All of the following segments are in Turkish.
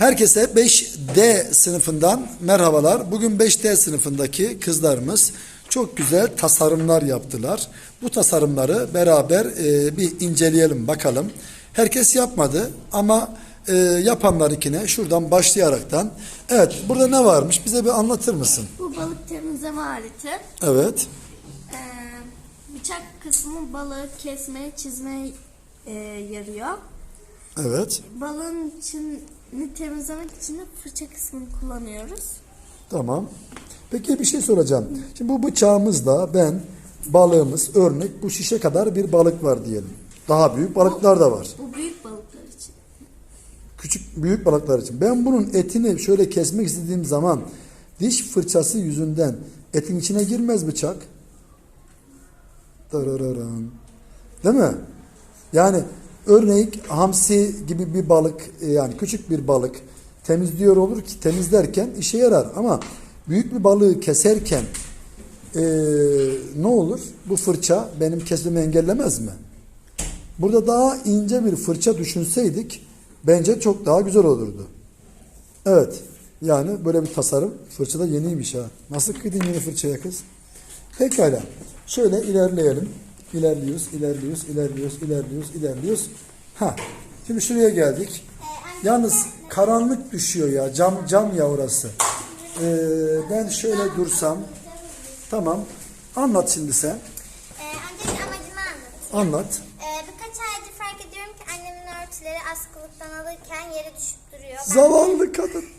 Herkese 5D sınıfından merhabalar. Bugün 5D sınıfındaki kızlarımız çok güzel tasarımlar yaptılar. Bu tasarımları beraber e, bir inceleyelim bakalım. Herkes yapmadı ama e, yapanlarınkine şuradan başlayaraktan. Evet burada ne varmış bize bir anlatır mısın? Bu balık temizleme aleti. Evet. Ee, bıçak kısmı balığı kesmeye, çizmeye e, yarıyor. Evet. Balığın içini temizlemek için de fırça kısmını kullanıyoruz. Tamam. Peki bir şey soracağım. Şimdi bu bıçağımızda ben balığımız örnek bu şişe kadar bir balık var diyelim. Daha büyük balıklar da var. Bu büyük balıklar için. küçük büyük balıklar için. Ben bunun etini şöyle kesmek istediğim zaman diş fırçası yüzünden etin içine girmez bıçak. Darararan. Değil mi? Yani örneğin hamsi gibi bir balık e, yani küçük bir balık temizliyor olur ki temizlerken işe yarar ama büyük bir balığı keserken e, ne olur? Bu fırça benim kesmemi engellemez mi? Burada daha ince bir fırça düşünseydik bence çok daha güzel olurdu. Evet. Yani böyle bir tasarım. Fırça da yeniymiş ha. Nasıl kıydın yeni fırçaya kız? Pekala. Şöyle ilerleyelim. İlerliyoruz, ilerliyoruz, ilerliyoruz, ilerliyoruz, ilerliyoruz. Ha. Şimdi şuraya geldik. Yalnız karanlık düşüyor ya. Cam cam ya orası. Ee, ben şöyle dursam. Tamam. Anlat şimdi sen. Ee, öncelikle amacımı anlatayım. Anlat. Ee, birkaç aydır fark ediyorum ki annemin örtüleri askılıktan alırken yere düşüp duruyor. Ben Zavallı kadın.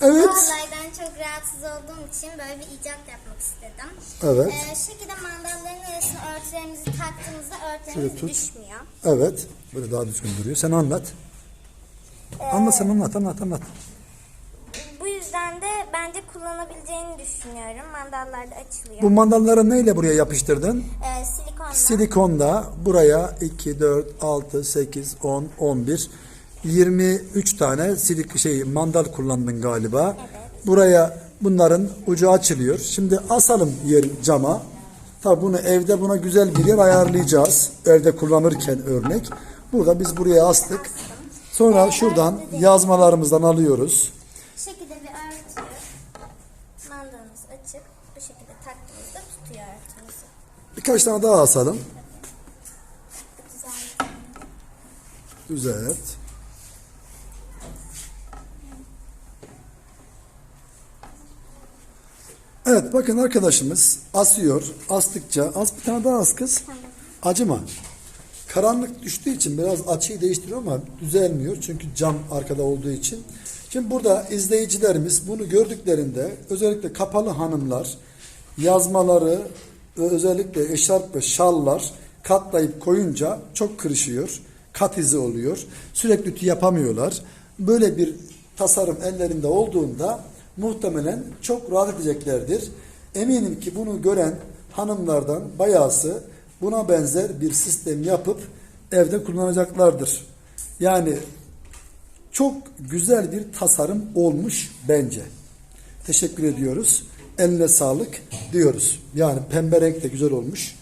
Bu Evet. olaydan çok rahatsız olduğum için böyle bir icat yapmak istedim. Evet. Ee, şu şekilde örtülerimizi taktığımızda Şöyle örtülerimiz tut. düşmüyor. Evet. Böyle daha düzgün duruyor. Sen anlat. Anlat sen anlat anlat anlat. Bu yüzden de bence kullanabileceğini düşünüyorum. Mandallar da açılıyor. Bu mandalları neyle buraya yapıştırdın? Ee, silikonla. Silikonla buraya 2, 4, 6, 8, 10, 11, 23 tane silik şey mandal kullandın galiba. Buraya bunların ucu açılıyor. Şimdi asalım yer cama. Tabi bunu evde buna güzel bir yer ayarlayacağız. Evde kullanırken örnek. Burada biz buraya astık. Sonra şuradan yazmalarımızdan alıyoruz. Şu şekilde bir örtü. Mandalımız açık. Bu şekilde taktığımızda tutuyor örtümüzü. Birkaç tane daha asalım. Güzel. Düzelt. Evet bakın arkadaşımız asıyor. Astıkça az bir tane daha az kız. Acıma. Karanlık düştüğü için biraz açıyı değiştiriyor ama düzelmiyor. Çünkü cam arkada olduğu için. Şimdi burada izleyicilerimiz bunu gördüklerinde özellikle kapalı hanımlar yazmaları özellikle eşarp ve şallar katlayıp koyunca çok kırışıyor. Kat izi oluyor. Sürekli ütü yapamıyorlar. Böyle bir tasarım ellerinde olduğunda muhtemelen çok rahat edeceklerdir. Eminim ki bunu gören hanımlardan bayağısı buna benzer bir sistem yapıp evde kullanacaklardır. Yani çok güzel bir tasarım olmuş bence. Teşekkür ediyoruz. Eline sağlık diyoruz. Yani pembe renk de güzel olmuş.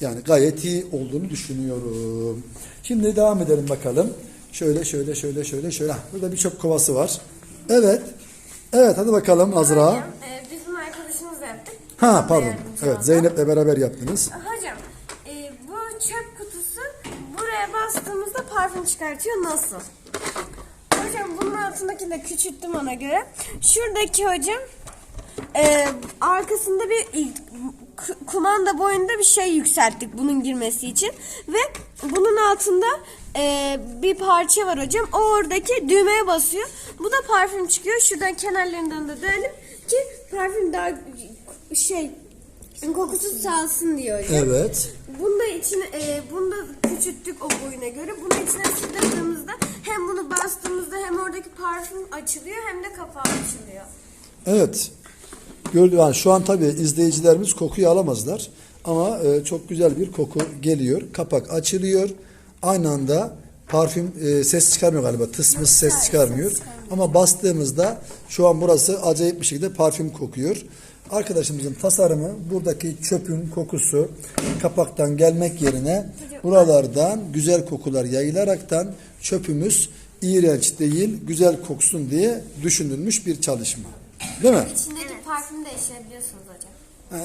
Yani gayet iyi olduğunu düşünüyorum. Şimdi devam edelim bakalım. Şöyle şöyle şöyle şöyle şöyle. Burada bir çöp kovası var. Evet. Evet hadi bakalım Azra. Hocam, e, bizim arkadaşımızla yaptık. Ha pardon. Evet. Zeynep'le beraber yaptınız. Hocam e, bu çöp kutusu buraya bastığımızda parfüm çıkartıyor. Nasıl? Hocam bunun altındakini de küçülttüm ona göre. Şuradaki hocam e, arkasında bir kumanda boyunda bir şey yükselttik bunun girmesi için. Ve bunun altında e, bir parça var hocam. O oradaki düğmeye basıyor. Bu da parfüm çıkıyor. Şuradan kenarlarından da dönelim ki parfüm daha şey kokusu salsın diyor hocam. Evet. Bunda içine e, bunda küçülttük o boyuna göre. Bunu içine sığdırdığımızda hem bunu bastığımızda hem oradaki parfüm açılıyor hem de kapağı açılıyor. Evet. Gördü yani şu an tabii izleyicilerimiz kokuyu alamazlar. Ama e, çok güzel bir koku geliyor. Kapak açılıyor. Aynı anda parfüm e, ses çıkarmıyor galiba. Tıs mıs ses çıkarmıyor. Ama bastığımızda şu an burası acayip bir şekilde parfüm kokuyor. Arkadaşımızın tasarımı buradaki çöpün kokusu kapaktan gelmek yerine buralardan güzel kokular yayılaraktan çöpümüz iğrenç değil, güzel koksun diye düşünülmüş bir çalışma. Değil mi? İçindeki parfümü değiştirebiliyorsunuz hocam.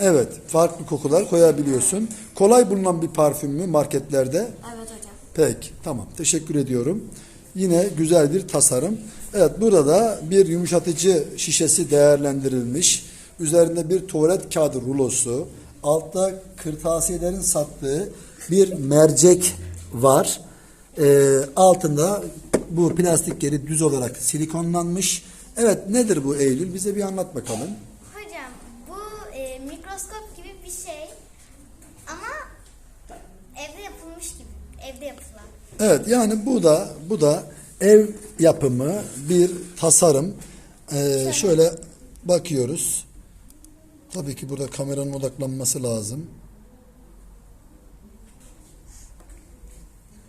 Evet, farklı kokular koyabiliyorsun. Kolay bulunan bir parfüm mü marketlerde? Evet hocam. Peki, tamam. Teşekkür ediyorum. Yine güzel bir tasarım. Evet, burada bir yumuşatıcı şişesi değerlendirilmiş. Üzerinde bir tuvalet kağıdı rulosu. Altta kırtasiyelerin sattığı bir mercek var. Ee, altında bu plastik geri düz olarak silikonlanmış. Evet, nedir bu Eylül? Bize bir anlat bakalım. Mikroskop gibi bir şey ama evde yapılmış gibi. Evde yapılan. Evet yani bu da bu da ev yapımı bir tasarım. Ee, şöyle bakıyoruz. Tabii ki burada kameranın odaklanması lazım.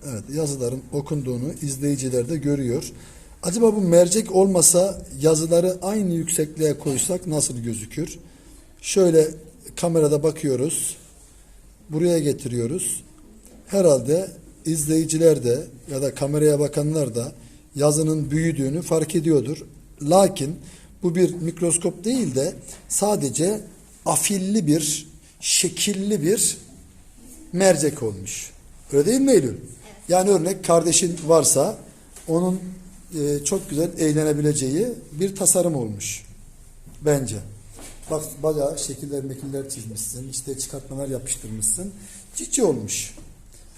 Evet yazıların okunduğunu izleyiciler de görüyor. Acaba bu mercek olmasa yazıları aynı yüksekliğe koysak nasıl gözükür? Şöyle kamerada bakıyoruz. Buraya getiriyoruz. Herhalde izleyiciler de ya da kameraya bakanlar da yazının büyüdüğünü fark ediyordur. Lakin bu bir mikroskop değil de sadece afilli bir, şekilli bir mercek olmuş. Öyle değil mi Eylül? Yani örnek kardeşin varsa onun e, çok güzel eğlenebileceği bir tasarım olmuş. Bence. Bak bayağı şekiller mekiller çizmişsin. işte çıkartmalar yapıştırmışsın. Cici olmuş.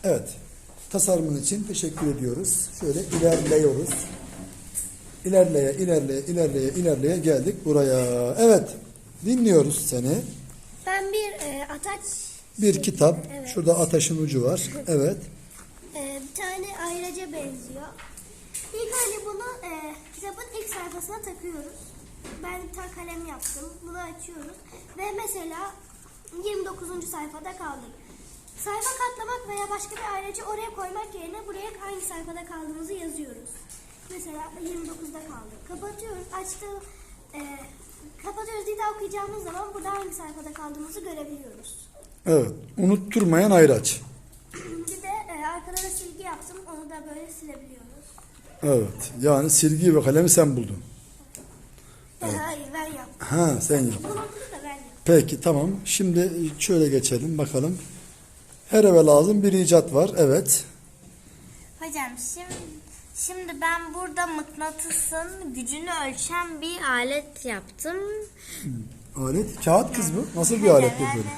Evet. Tasarımın için teşekkür ediyoruz. Şöyle ilerliyoruz. İlerleye, ilerleye, ilerleye, ilerleye geldik buraya. Evet. Dinliyoruz seni. Ben bir e, ataç Bir kitap. Şurada ateşin ucu var. Evet. e, bir tane ayraca benziyor. İlk önce bunu e, kitabın ilk sayfasına takıyoruz. Ben bir tane kalem yaptım. Bunu açıyoruz. Ve mesela 29. sayfada kaldık. Sayfa katlamak veya başka bir ayracı oraya koymak yerine buraya hangi sayfada kaldığımızı yazıyoruz. Mesela 29'da kaldık. Kapatıyoruz. Açtı, e, kapatıyoruz diye de okuyacağımız zaman burada hangi sayfada kaldığımızı görebiliyoruz. Evet. Unutturmayan ayraç. Bir de e, arkada da silgi yaptım. Onu da böyle silebiliyoruz. Evet. Yani silgi ve kalemi sen buldun. Hayır ben yaptım. Ha sen yap. Bunu da ben yaptım. Peki tamam. Şimdi şöyle geçelim bakalım. Her eve lazım bir icat var. Evet. Hocam şimdi şimdi ben burada mıknatısın gücünü ölçen bir alet yaptım. Alet. Kağıt kız bu. Nasıl bir alet bu böyle?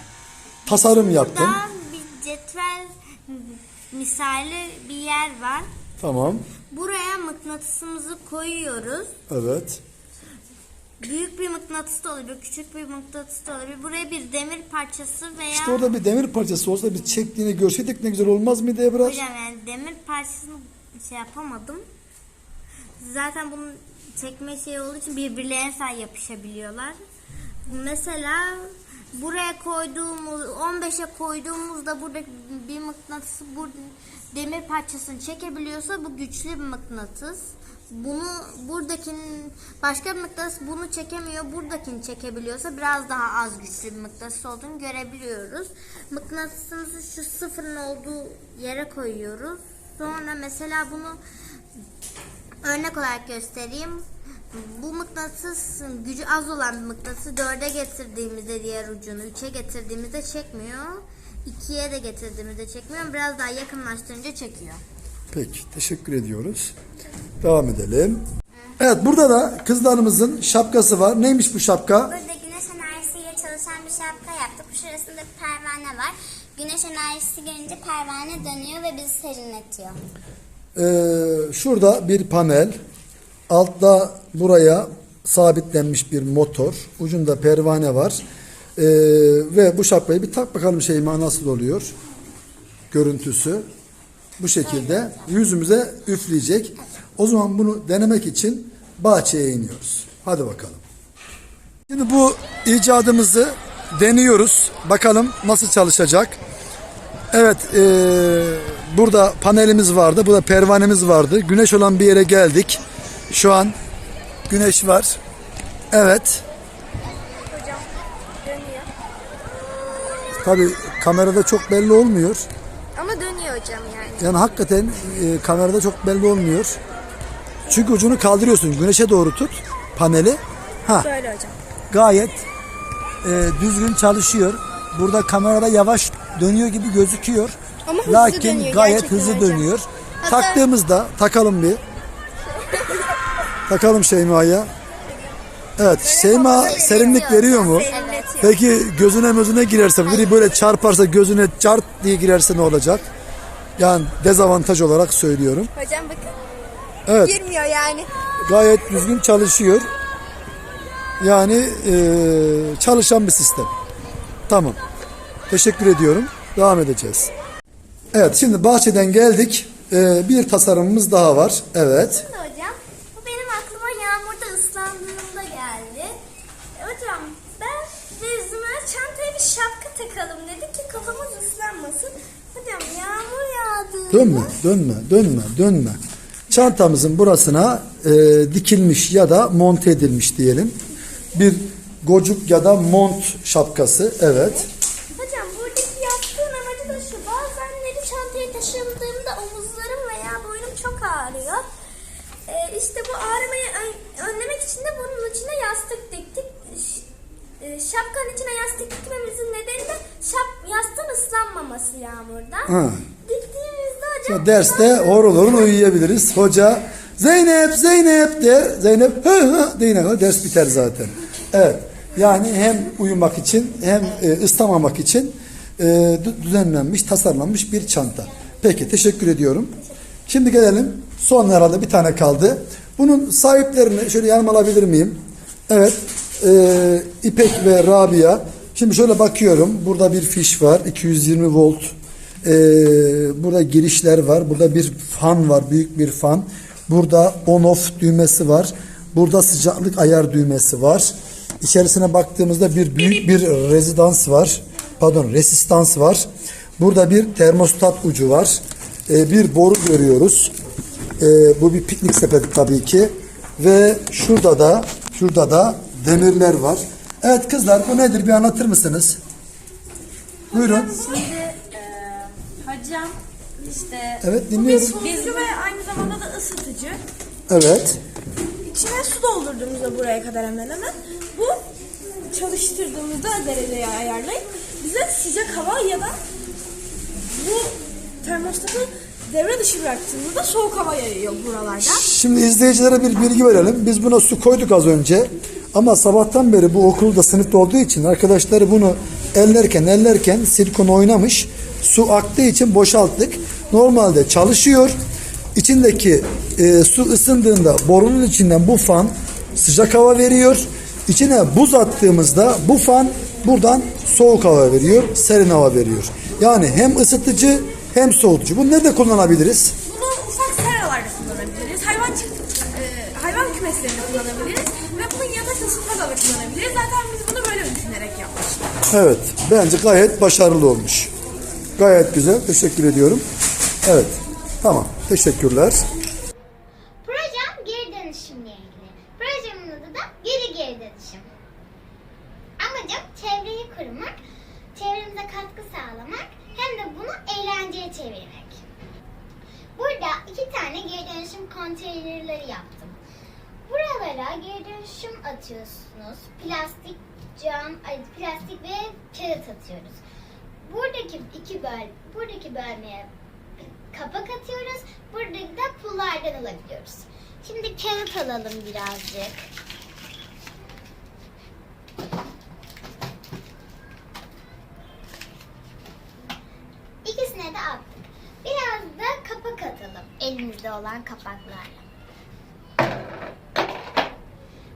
Tasarım yaptın. Burada bir cetvel misali bir yer var. Tamam. Buraya mıknatısımızı koyuyoruz. Evet. Büyük bir mıknatıs da olabilir, küçük bir mıknatıs da olabilir. Buraya bir demir parçası veya İşte orada bir demir parçası olsa bir çektiğini görseydik ne güzel olmaz mıydı Ebrar? hocam yani demir parçasını şey yapamadım. Zaten bunun çekme şey olduğu için birbirlerine say yapışabiliyorlar. Mesela buraya koyduğumuz 15'e koyduğumuzda buradaki bir mıknatısı bu demir parçasını çekebiliyorsa bu güçlü bir mıknatıs. Bunu buradakinin başka bir mıknatıs bunu çekemiyor. Buradakini çekebiliyorsa biraz daha az güçlü bir mıknatıs olduğunu görebiliyoruz. Mıknatısımızı şu sıfırın olduğu yere koyuyoruz. Sonra mesela bunu Örnek olarak göstereyim. Bu mıknatıs gücü az olan bir mıknatısı dörde getirdiğimizde diğer ucunu üçe getirdiğimizde çekmiyor. ikiye de getirdiğimizde çekmiyor. Biraz daha yakınlaştırınca çekiyor. Peki teşekkür ediyoruz. Devam edelim. Evet burada da kızlarımızın şapkası var. Neymiş bu şapka? Burada güneş enerjisiyle çalışan bir şapka yaptık. Şurasında bir pervane var. Güneş enerjisi gelince pervane dönüyor ve bizi serinletiyor. Ee, şurada bir panel. Altta buraya sabitlenmiş bir motor. Ucunda pervane var. Ee, ve bu şapkayı bir tak bakalım Şeyma nasıl oluyor. Görüntüsü. Bu şekilde yüzümüze üfleyecek. O zaman bunu denemek için bahçeye iniyoruz. Hadi bakalım. Şimdi bu icadımızı deniyoruz. Bakalım nasıl çalışacak. Evet, eee, burada panelimiz vardı, burada pervanemiz vardı. Güneş olan bir yere geldik. Şu an güneş var. Evet. Tabii kamerada çok belli olmuyor. Ama dönüyor hocam yani. Yani hakikaten e, kamerada çok belli olmuyor. Çünkü ucunu kaldırıyorsun. Güneşe doğru tut paneli. Ha Böyle hocam. gayet e, düzgün çalışıyor. Burada kamerada yavaş dönüyor gibi gözüküyor. Ama hızlı Lakin dönüyor gayet gerçekten hızlı hocam. dönüyor. Hatta- Taktığımızda takalım bir. Takalım Şeyma'ya. Evet Şeyma serinlik veriyor mu? Peki gözüne gözüne girerse biri böyle çarparsa gözüne çarp diye girerse ne olacak? Yani dezavantaj olarak söylüyorum. Hocam bakın. Evet Girmiyor yani. gayet düzgün çalışıyor. Yani eee, çalışan bir sistem. Tamam. Teşekkür ediyorum. Devam edeceğiz. Evet şimdi bahçeden geldik. Eee, bir tasarımımız daha var. Evet. Şimdi hocam bu benim aklıma yağmurda ıslandığımda geldi. E, Hocam ben ve Zümer çantaya bir şapka takalım dedik ki kafamız ıslanmasın. Hocam yağmur yağdı. Dönme, dönme, dönme, dönme. Çantamızın burasına eee, dikilmiş ya da monte edilmiş diyelim. Bir gocuk ya da mont şapkası. Evet. Hocam buradaki yastığın amacı da şu. Bazenleri çantaya taşındığımda omuzlarım veya boynum çok ağrıyor. Ee, işte bu ağrımayı ön- önlemek için de bunun içine yastık diktik. Ş- e, şapkanın içine yastık dikmemizin nedeni de şap, yastığın ıslanmaması yağmurdan. Ha. Diktiğimizde hocam... Ya derste horul horul uyuyabiliriz. Hoca Zeynep Zeynep der. Zeynep hı hı deyine kadar ders biter zaten. Evet. Yani hem uyumak için hem e, ıslamamak için e, dü- düzenlenmiş, tasarlanmış bir çanta. Peki teşekkür ediyorum. Şimdi gelelim. Son herhalde bir tane kaldı. Bunun sahiplerini şöyle yanıma alabilir miyim? Evet. e, İpek ve Rabia. Şimdi şöyle bakıyorum. Burada bir fiş var. 220 volt. Ee, burada girişler var. Burada bir fan var. Büyük bir fan. Burada on off düğmesi var. Burada sıcaklık ayar düğmesi var. İçerisine baktığımızda bir büyük bir rezidans var. Pardon resistans var. Burada bir termostat ucu var. Ee, bir boru görüyoruz. Ee, bu bir piknik sepeti tabii ki. Ve şurada da şurada da demirler var. Evet kızlar bu nedir bir anlatır mısınız? Buyurun. Şimdi e, hocam işte Evet dinliyorum. bilgi ve aynı zamanda da ısıtıcı. Evet. İçine su doldurduğumuzda buraya kadar hemen hemen bu çalıştırdığımızda dereceyi ayarlayıp bize sıcak hava ya da bu termostatı devre dışı bıraktığımızda soğuk hava yayıyor buralarda. Şimdi izleyicilere bir bilgi verelim. Biz buna su koyduk az önce. Ama sabahtan beri bu okulda sınıfta olduğu için arkadaşları bunu ellerken ellerken silikon oynamış. Su aktığı için boşalttık. Normalde çalışıyor. İçindeki e, su ısındığında borunun içinden bu fan sıcak hava veriyor. İçine buz attığımızda bu fan buradan soğuk hava veriyor, serin hava veriyor. Yani hem ısıtıcı hem soğutucu. Bunu nerede kullanabiliriz? Bunu ufak seralarda kullanabiliriz. Hayvan e, hayvan kümeslerinde kullanabiliriz ısıtmada da kullanabiliriz. Zaten biz bunu böyle düşünerek yapmıştık. Evet, bence gayet başarılı olmuş. Gayet güzel, teşekkür ediyorum. Evet, tamam, teşekkürler. Projem geri dönüşümle ilgili. Projemin adı da geri geri dönüşüm. Amacım çevreyi korumak, çevremize katkı sağlamak hem de bunu eğlenceye çevirmek. Burada iki tane geri dönüşüm konteynerleri yaptım. Buralara geri dönüşüm atıyorsunuz. Plastik, cam, plastik ve kağıt atıyoruz. Buradaki iki böl, buradaki bölmeye kapak atıyoruz. Buradaki da pullardan alabiliyoruz. Şimdi kağıt alalım birazcık. İkisine de attık. Biraz da kapak atalım elimizde olan kapaklarla.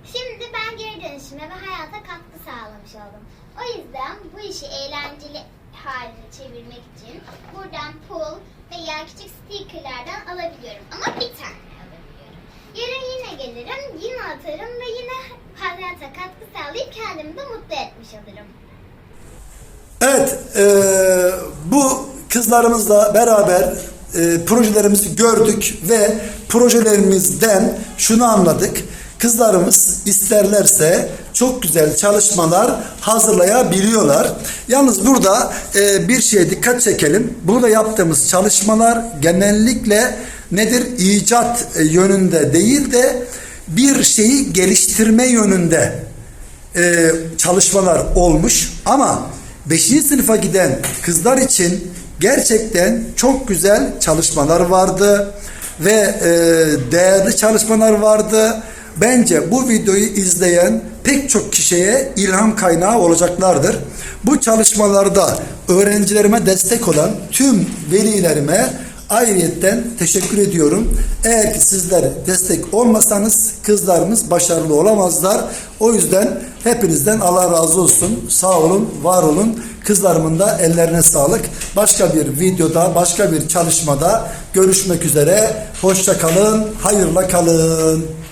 Şimdi ben geri dönüşüme ve hayata katkı sağlamış oldum. O yüzden bu işi eğlenceli haline çevirmek için buradan pul veya küçük stickerlerden alabiliyorum. Ama bir tane alabiliyorum. Yarın yine gelirim, yine atarım ve yine hayata katkı sağlayıp kendimi de mutlu etmiş olurum. Evet, eee, bu kızlarımızla beraber eee, projelerimizi gördük ve projelerimizden şunu anladık. Kızlarımız isterlerse çok güzel çalışmalar hazırlayabiliyorlar. Yalnız burada eee, bir şeye dikkat çekelim. Burada yaptığımız çalışmalar genellikle nedir? İcat e, yönünde değil de bir şeyi geliştirme yönünde e, çalışmalar olmuş ama 5. sınıfa giden kızlar için gerçekten çok güzel çalışmalar vardı ve e, değerli çalışmalar vardı. Bence bu videoyu izleyen pek çok kişiye ilham kaynağı olacaklardır. Bu çalışmalarda öğrencilerime destek olan tüm velilerime ayrıyetten teşekkür ediyorum. Eğer ki sizler destek olmasanız kızlarımız başarılı olamazlar. O yüzden hepinizden Allah razı olsun. Sağ olun, var olun. Kızlarımın da ellerine sağlık. Başka bir videoda, başka bir çalışmada görüşmek üzere. Hoşça kalın, hayırla kalın.